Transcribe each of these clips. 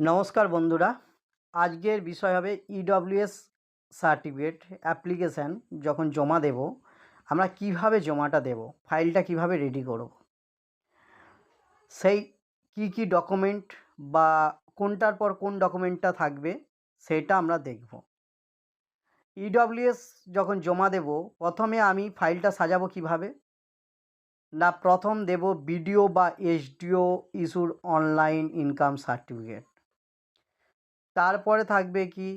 নমস্কার বন্ধুরা। আজকের বিষয় হবে ইডব্লিউএস সার্টিফিকেট অ্যাপ্লিকেশান যখন জমা দেব, আমরা কীভাবে জমাটা দেব ফাইলটা কীভাবে রেডি করব? সেই কি কি ডকুমেন্ট বা কোনটার পর কোন ডকুমেন্টটা থাকবে, সেটা আমরা দেখব। ইডব্লিউএস যখন জমা দেব, প্রথমে আমি ফাইলটা সাজাবো কীভাবে? না, প্রথম দেব বিডিও বা এসডিও ইস্যুর অনলাইন ইনকাম সার্টিফিকেট তারপরে থাকবে কি?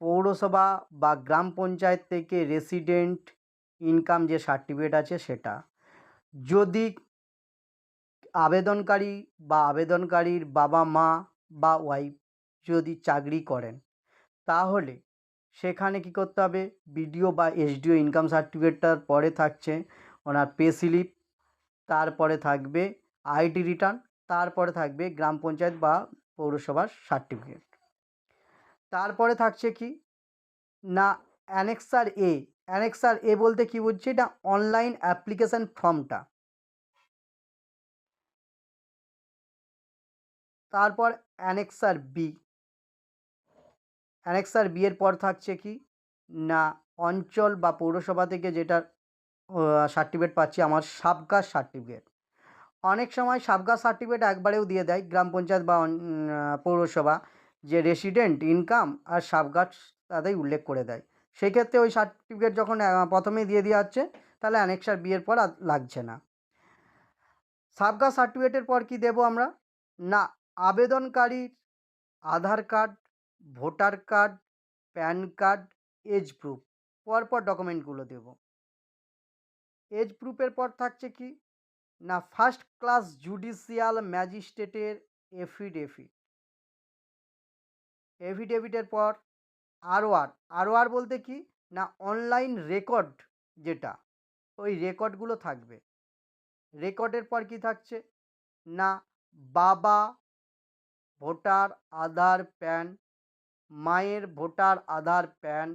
পৌরসভা বা গ্রাম পঞ্চায়েত থেকে রেসিডেন্ট ইনকাম যে সার্টিফিকেট আছে সেটা। যদি আবেদনকারী বা আবেদনকারীর বাবা মা বা ওয়াইফ যদি চাকরি করেন, তাহলে সেখানে কি করতে হবে? বিডিও বা এসডিও ইনকাম সার্টিফিকেটটার পরে থাকছে ওনার পে স্লিপ তারপরে থাকবে আইডি রিটার্ন তারপরে থাকবে গ্রাম পঞ্চায়েত বা পৌরসভার সার্টিফিকেট তারপরে থাকছে কি? না অ্যানেক্সার এ অ্যানেক্সার এ বলতে কি বুঝছি? এটা অনলাইন অ্যাপ্লিকেশান ফর্মটা তারপর অ্যানেক্সার বি অ্যানেক্সার বি এর পর থাকছে কি? না, অঞ্চল বা পৌরসভা থেকে যেটা সার্টিফিকেট পাচ্ছি আমার সাবকাস্ট সার্টিফিকেট অনেক সময় সাবকাস্ট সার্টিফিকেট একবারেও দিয়ে দেয় গ্রাম পঞ্চায়েত বা পৌরসভা। যে রেসিডেন্ট ইনকাম আর সাবকাস্ট তাদের উল্লেখ করে দেয়। সেক্ষেত্রে ওই সার্টিফিকেট যখন প্রথমেই দিয়ে দেওয়া হচ্ছে, তাহলে অ্যানেক্সার বিয়ের পর আর লাগছে না। সাবকাস্ট সার্টিফিকেটের পর কি দেব আমরা? না, আবেদনকারীর Aadhaar card, voter card, PAN card age proof পরপর ডকুমেন্টগুলো দেব। এজ প্রুফের পর থাকছে কি? না ফার্স্ট ক্লাস জুডিশিয়াল ম্যাজিস্ট্রেটের এফিডেভিট এফিডেভিটের পর আরওআর আরওআর বলতে কি? না অনলাইন রেকর্ড যেটা, ওই রেকর্ডগুলো থাকবে। রেকর্ডের পর কি থাকছে? না, বাবা, ভোটার আধার প্যান, মায়ের ভোটার আধার প্যান,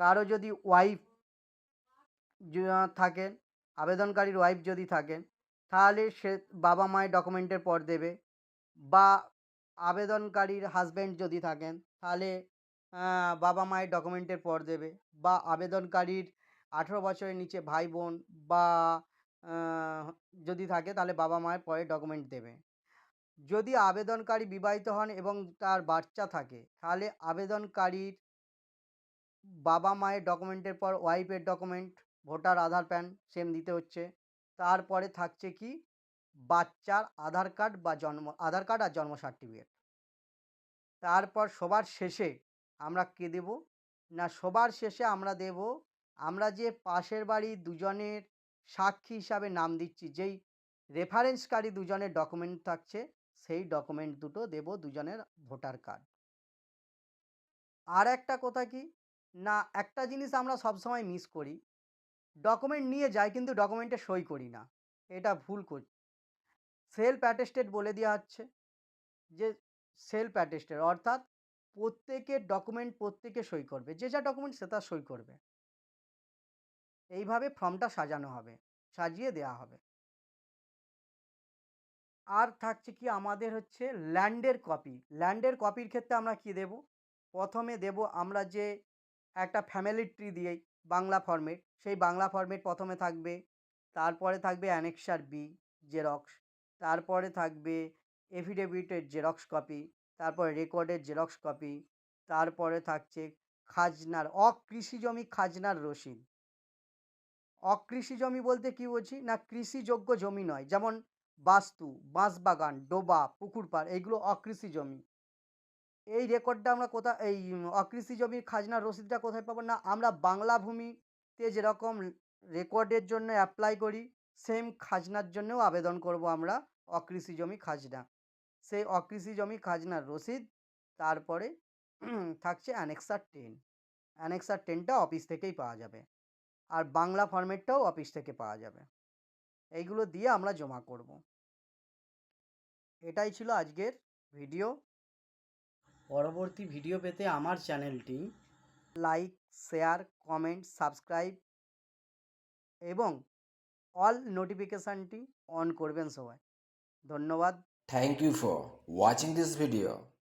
কারও যদি ওয়াইফ থাকেন, আবেদনকারীর ওয়াইফ যদি থাকেন, তাহলে সে বাবা মায়ের ডকুমেন্টের পর দেবে, বা আবেদনকারীর হাজব্যান্ড যদি থাকেন, তাহলে বাবা মায়ের ডকুমেন্টের পর দেবে বা আবেদনকারীর আঠেরো বছরের নিচে ভাই বোন বা যদি থাকে তাহলে বাবা মায়ের পরে ডকুমেন্ট দেবে। যদি আবেদনকারী বিবাহিত হন এবং তার বাচ্চা থাকে, তাহলে আবেদনকারীর বাবা মায়ের ডকুমেন্টের পর ওয়াইফের document voter Aadhaar PAN same দিতে হচ্ছে। তারপরে থাকছে কি? বাচ্চার আধার কার্ড বা জন্ম, আধার কার্ড আর জন্ম সার্টিফিকেট তারপর সবার শেষে আমরা কে দেব? না, সবার শেষে আমরা দেব, আমরা যে পাশের বাড়ি দুজনের সাক্ষী হিসাবে নাম দিচ্ছি, যেই রেফারেন্সকারী দুজনের ডকুমেন্ট থাকছে, সেই ডকুমেন্ট দুটো দেব দুজনের ভোটার কার্ড আর একটা কথা কি? না, একটা জিনিস আমরা সবসময় মিস করি। ডকুমেন্ট নিয়ে যাই, কিন্তু ডকুমেন্টে সই করি না। এটা ভুল করি সেলফ অ্যাটেস্টেড বলে দেওয়া হচ্ছে। যে সেলফ অ্যাটেস্টেড অর্থাৎ প্রত্যেকের ডকুমেন্ট প্রত্যেকে সই করবে। যে যা ডকুমেন্ট সে তার সই করবে। এইভাবে ফর্মটা সাজানো হবে, সাজিয়ে দেওয়া হবে। আর থাকছে কি আমাদের হচ্ছে ল্যান্ডের কপি ল্যান্ডের কপির ক্ষেত্রে আমরা কি দেব? প্রথমে দেব আমরা যে একটা ফ্যামিলি ট্রি দিয়ে বাংলা ফর্মেট সেই বাংলা ফর্মেট প্রথমে থাকবে, তারপরে থাকবে অ্যানেক্সার বি জেরক্স তারপরে থাকবে এফিডেভিটের জেরক্স কপি তারপরে রেকর্ডের জেরক্স কপি তারপরে থাকছে খাজনার, অকৃষি জমি খাজনার রসিদ। অকৃষি জমি বলতে কি বলছি? না, কৃষিযোগ্য জমি নয়, যেমন বাস্তু, বাঁশবাগান, ডোবা, পুকুর পাড় এইগুলো অকৃষি জমি। এই রেকর্ডটা আমরা কোথা, এই অকৃষি জমির খাজনার রসিদটা কোথায় পাবো? না, আমরা বাংলা ভূমিতে যেরকম রেকর্ডের জন্য অ্যাপ্লাই করি সেম খাজনার জন্যও আবেদন করব আমরা অকৃষি জমি খাজনা। সেই অকৃষি জমি খাজনার রসিদ তারপরে থাকছে অ্যানেক্সার টেন অ্যানেক্সার টেনটা অফিস থেকেই পাওয়া যাবে। আর বাংলা ফর্মেটটাও অফিস থেকে পাওয়া যাবে। এইগুলো দিয়ে আমরা জমা করব। এটাই ছিল আজকের ভিডিও। পরবর্তী ভিডিও পেতে আমার চ্যানেলটি লাইক শেয়ার কমেন্ট সাবস্ক্রাইব এবং অল নোটিফিকেশানটি অন করবেন সবাই ধন্যবাদ Thank you for watching this video.